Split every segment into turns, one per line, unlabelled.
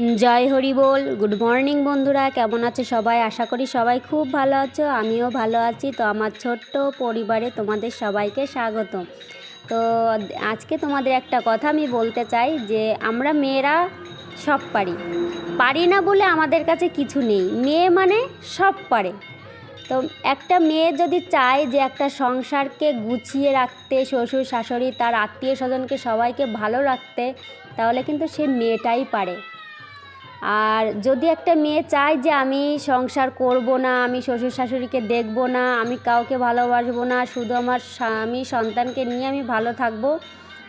জয় হরি বল। Good morning বন্ধুরা, কেমন আছে সবাই? আশা করি সবাই খুব ভালো আছো, আমিও ভালো আছি। তো আমার ছোট্ট পরিবারে তোমাদের সবাইকে স্বাগত। তো আজকে তোমাদের একটা কথা আমি বলতে চাই যে, আমরা মেয়েরা সব পারি। পারি না বলে আমাদের কাছে কিছু নেই। মেয়ে মানে সব পারে। তো একটা মেয়ে যদি চায় যে একটা সংসারকে গুছিয়ে রাখতে, শ্বশুর শাশুড়ি, তার আত্মীয় স্বজনকে সবাইকে ভালো রাখতে, তাহলে কিন্তু সে মেয়েটাই পারে। আর যদি একটা মেয়ে চায় যে আমি সংসার করব না, আমি শ্বশুর শাশুড়িকে দেখব না, আমি কাউকে ভালোবাসবো না, শুধু আমার স্বামী সন্তানকে নিয়ে আমি ভালো থাকব,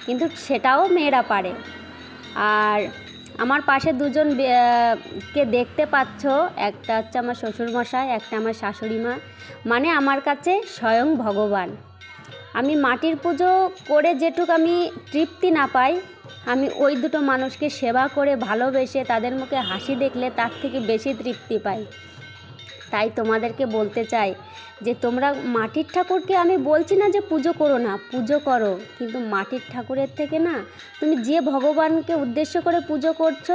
কিন্তু সেটাও মেয়েরা পারে। আর আমার পাশে দুজন কে দেখতে পাচ্ছ, একটা হচ্ছে আমার শ্বশুরমশাই, একটা আমার শাশুড়ি মা মানে আমার কাছে স্বয়ং ভগবান। আমি মাটির পুজো করে যেটুক আমি তৃপ্তি না পাই আমি ওই দুটো মানুষকে সেবা করে ভালোবেসে তাদের মুখে হাসি দেখলে তার থেকে বেশি তৃপ্তি পাই। তাই তোমাদেরকে বলতে চাই যে তোমরা মাটির ঠাকুরকে আমি বলছি না যে পুজো করো না, পুজো করো। কিন্তু মাটির ঠাকুরের থেকে না তুমি যে ভগবানকে উদ্দেশ্য করে পুজো করছ,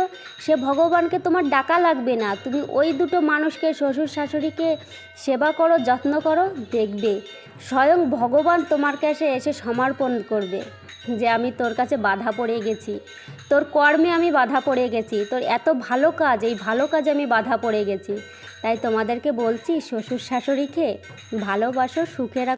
সে ভগবানকে তোমার ডাকা লাগবে না। তুমি ওই দুটো মানুষকে, শ্বশুর শাশুড়িকে সেবা করো, যত্ন করো, দেখবে। স্বয়ং ভগবান তোমার কাছে এসে সমর্পণ করবে। যে আমি তোর কাছে বাধা পড়ে গেছি। তোর কর্মে আমি বাধা পড়ে গেছি। তোর এত ভালো কাজ, এই ভালো কাজে আমি বাধা পড়ে গেছি। তাই তোমাদেরকে বলছি, শ্বশুর শাশুড়িকে ভালোবাসো, সুখে রাখো।